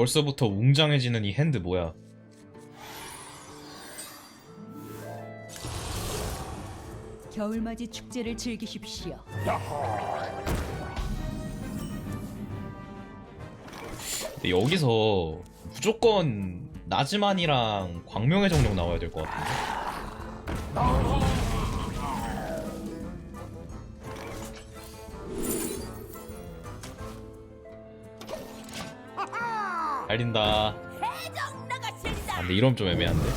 벌써부터 웅장해지는 이 핸드 뭐야? 겨울맞이 축제를 즐기십시오. 근데 여기서 무조건 나즈만이랑 광명의 정령 나와야 될 것 같은데. 달린다. 아, 근데 이러면 좀 애매한데.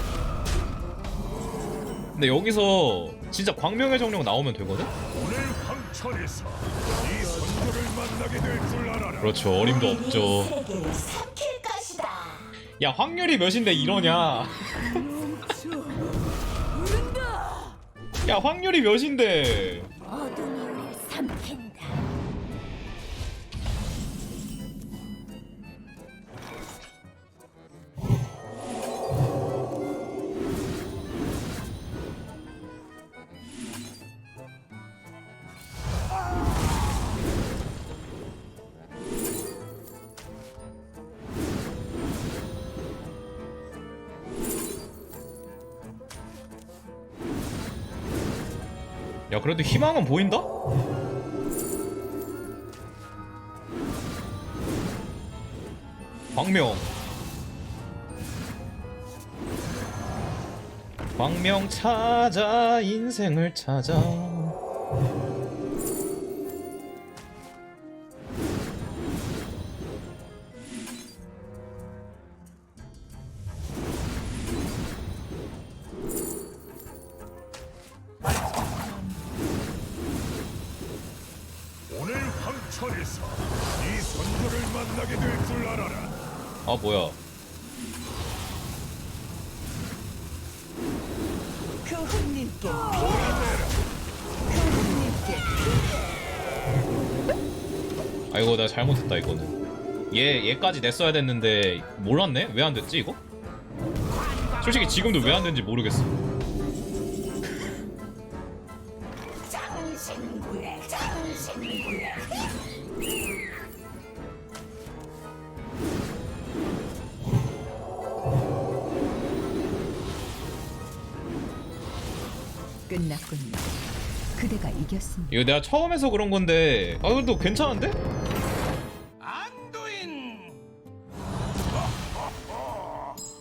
근데 여기서 진짜 광명의 정령 나오면 되거든? 오늘 황천에서 이 선조를 만나게 될줄 알아라. 그렇죠. 어림도 없죠. 세계를 삼킬 것이다. 야 확률이 몇인데 이러냐? 야 확률이 몇인데? 야 그래도 희망은 보인다? 광명 광명 찾아 인생을 찾아 아 뭐야? 교훈님께 아이고 내가 잘못했다 이거는. 얘 얘까지 냈어야 됐는데 몰랐네? 왜 안 됐지 이거? 솔직히 지금도 왜 안 된지 모르겠어 끝났군요. 그대가 이겼습니다. 이거 내가 처음 해서 그런 건데 아 그래도 괜찮은데? 안도인.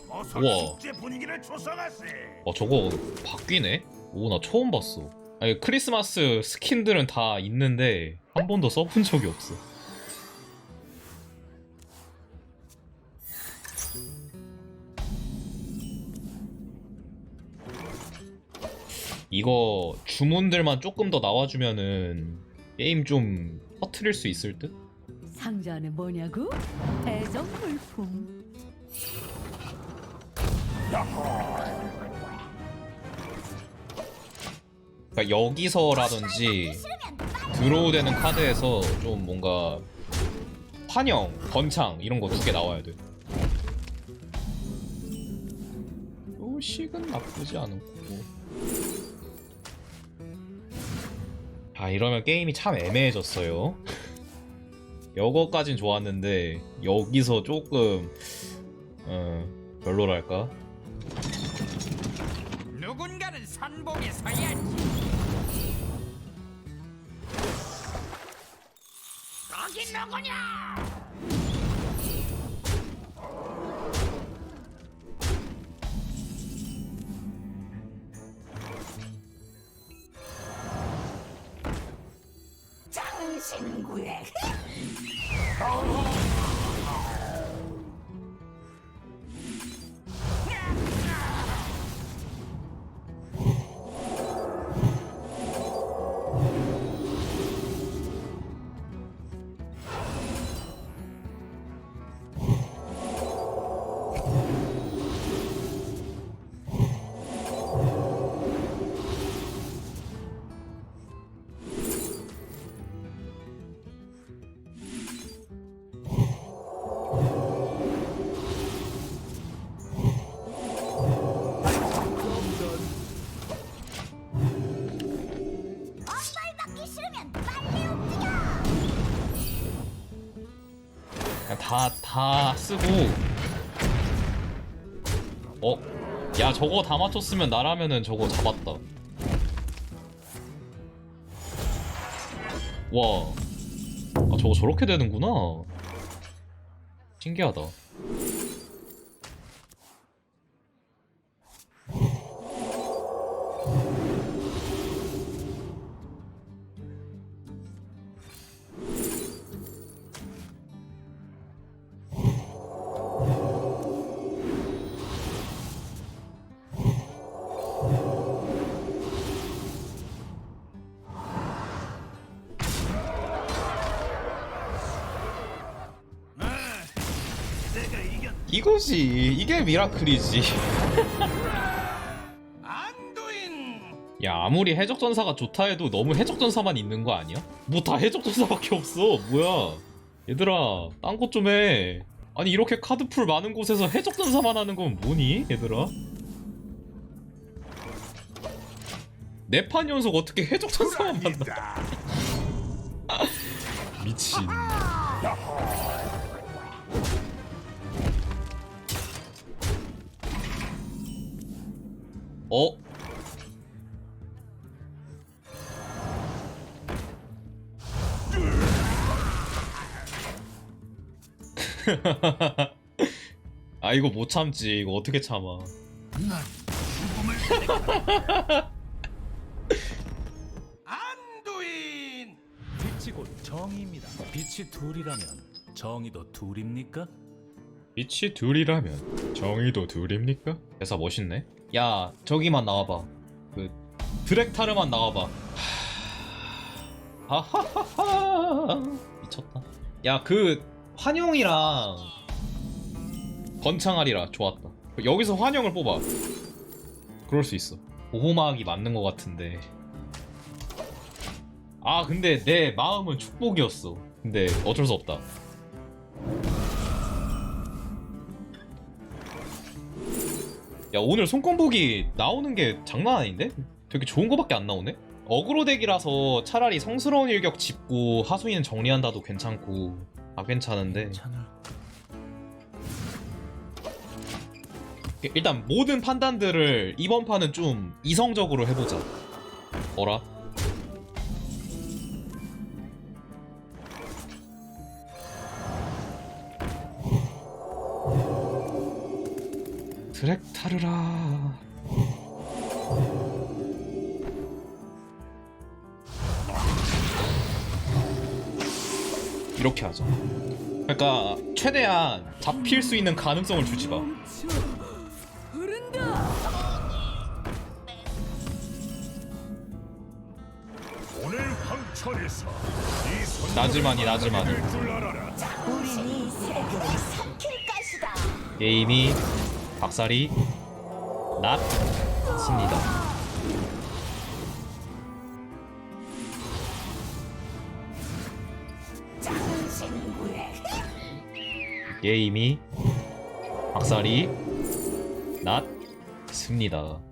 어서 우와. 축제 분위기를 조성하세. 어 저거 바뀌네? 오 나 처음 봤어 아니 크리스마스 스킨들은 다 있는데 한 번도 써본 적이 없어 이거 주문들만 조금 더 나와주면은 게임 좀 터트릴 수 있을 듯? 상자 안에 뭐냐고? 애정 물품. 그러니까 여기서라든지 드로우되는 카드에서 좀 뭔가 환영, 번창 이런 거 두 개 나와야 돼. 요식은 나쁘지 않고. 아 이러면 게임이 참 애매해졌어요. 여거까진 좋았는데 여기서 조금 어, 별로랄까? 누군가는 선봉에 서야지. 거기 누구냐? 장신구래. 쓰고. 어? 야 저거 다 맞췄으면 나라면은 저거 잡았다. 와. 아, 저거 저렇게 되는구나. 신기하다 이거지. 이게 미라클이지. 야 아무리 해적전사가 좋다 해도 너무 해적전사만 있는 거 아니야? 뭐 다 해적전사밖에 없어. 뭐야. 얘들아 딴 것 좀 해. 아니 이렇게 카드풀 많은 곳에서 해적전사만 하는 건 뭐니 얘들아? 네 판 연속 어떻게 해적전사만 만나. 미친 어? 아 이거 못 참지 이거 어떻게 참아 난 죽음을 안도인 빛이 곧 정의입니다. 빛이 둘이라면 정의도 둘입니까? 빛이 둘이라면 정의도 둘입니까? 대사 멋있네. 야 저기만 나와봐. 그 드렉타르만 나와봐. 하하하하 미쳤다. 야 그 환영이랑 건창아리라 좋았다. 여기서 환영을 뽑아. 그럴 수 있어. 보호막이 맞는 것 같은데. 아 근데 내 마음은 축복이었어. 근데 어쩔 수 없다. 야 오늘 손권복이 나오는 게 장난 아닌데? 되게 좋은 거밖에 안 나오네? 어그로 덱이라서 차라리 성스러운 일격 짚고 하수인 정리한다도 괜찮고 아 괜찮은데 일단 모든 판단들을 이번 판은 좀 이성적으로 해보자 어라? 드렉타르라 이렇게 하자 그러니까 최대한 잡힐 수 있는 가능성을 주지 마 오늘 황천에서 이 선조를 나지만이, 나지만이. 만나게 될줄 알아라. 우린 이 세계를 삼킬 것이다. 게임이 박살이 났습니다. 게임이 박살이 났습니다.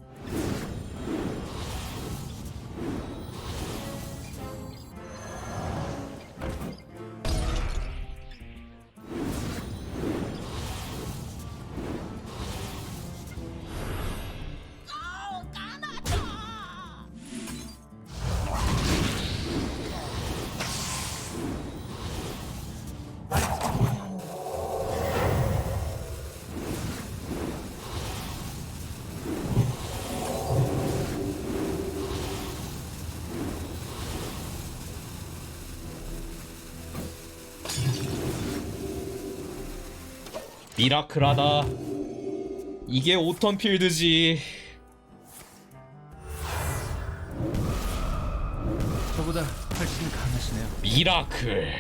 미라클하다. 이게 오턴 필드지. 저보다 훨씬 강하시네요. 미라클.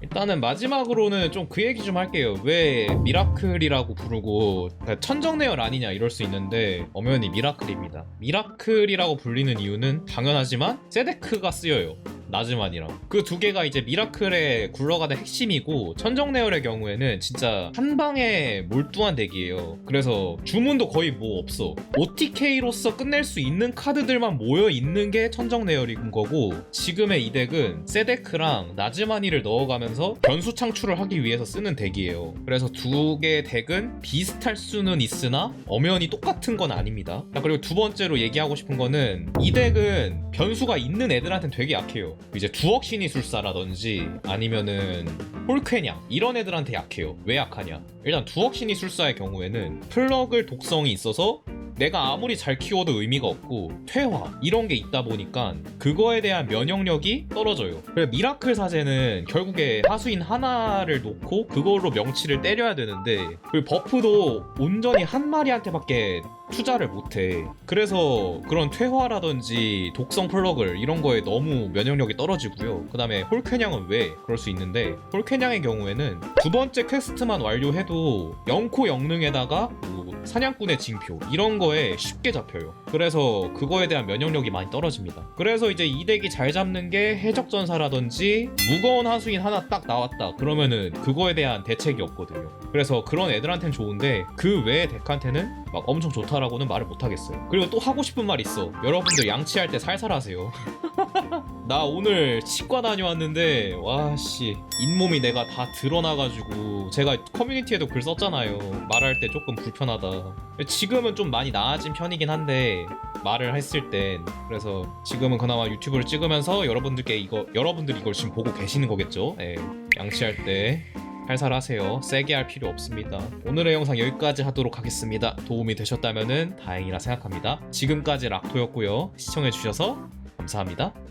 일단은 마지막으로는 좀 그 얘기 좀 할게요. 왜 미라클이라고 부르고 그러니까 천정내열 아니냐 이럴 수 있는데 엄연히 미라클입니다. 미라클이라고 불리는 이유는 당연하지만 세데크가 쓰여요. 나즈만이랑. 그 두 개가 이제 미라클의 굴러가는 핵심이고 천정네얼의 경우에는 진짜 한 방에 몰두한 덱이에요. 그래서 주문도 거의 뭐 없어. OTK로서 끝낼 수 있는 카드들만 모여 있는 게 천정네얼인 거고 지금의 이 덱은 세데크랑 나즈마니를 넣어가면서 변수 창출을 하기 위해서 쓰는 덱이에요. 그래서 두 개의 덱은 비슷할 수는 있으나 엄연히 똑같은 건 아닙니다. 자, 그리고 두 번째로 얘기하고 싶은 거는 이 덱은 변수가 있는 애들한테는 되게 약해요 이제 두억 신 이술사라든지 아니면은 홀쾌냥 이런 애들한테 약해요. 왜 약하냐? 일단 두억 신 이술사의 경우에는 플럭을 독성이 있어서 내가 아무리 잘 키워도 의미가 없고 퇴화 이런 게 있다 보니까 그거에 대한 면역력이 떨어져요. 그래서 미라클 사제는 결국에 하수인 하나를 놓고 그걸로 명치를 때려야 되는데 그 버프도 온전히 한 마리한테밖에 투자를 못해. 그래서 그런 퇴화라든지 독성 플러글 이런 거에 너무 면역력이 떨어지고요. 그 다음에 홀쾌냥은 왜 그럴 수 있는데 홀쾌냥의 경우에는 두 번째 퀘스트만 완료해도 영코 영능에다가 뭐 사냥꾼의 징표 이런 거에 쉽게 잡혀요. 그래서 그거에 대한 면역력이 많이 떨어집니다. 그래서 이제 이 덱이 잘 잡는 게 해적전사라든지 무거운 하수인 하나 딱 나왔다. 그러면은 그거에 대한 대책이 없거든요. 그래서 그런 애들한텐 좋은데 그 외의 덱한테는 막 엄청 좋다라고는 말을 못 하겠어요. 그리고 또 하고 싶은 말 있어. 여러분들 양치할 때 살살 하세요. 나 오늘 치과 다녀왔는데 와씨 잇몸이 내가 다 드러나가지고 제가 커뮤니티에도 글 썼잖아요 말할 때 조금 불편하다 지금은 좀 많이 나아진 편이긴 한데 말을 했을 땐 그래서 지금은 그나마 유튜브를 찍으면서 여러분들께 이거 여러분들이 이걸 지금 보고 계시는 거겠죠? 예, 양치할 때 살살 하세요. 세게 할 필요 없습니다. 오늘의 영상 여기까지 하도록 하겠습니다. 도움이 되셨다면 다행이라 생각합니다. 지금까지 락토였고요. 시청해주셔서 감사합니다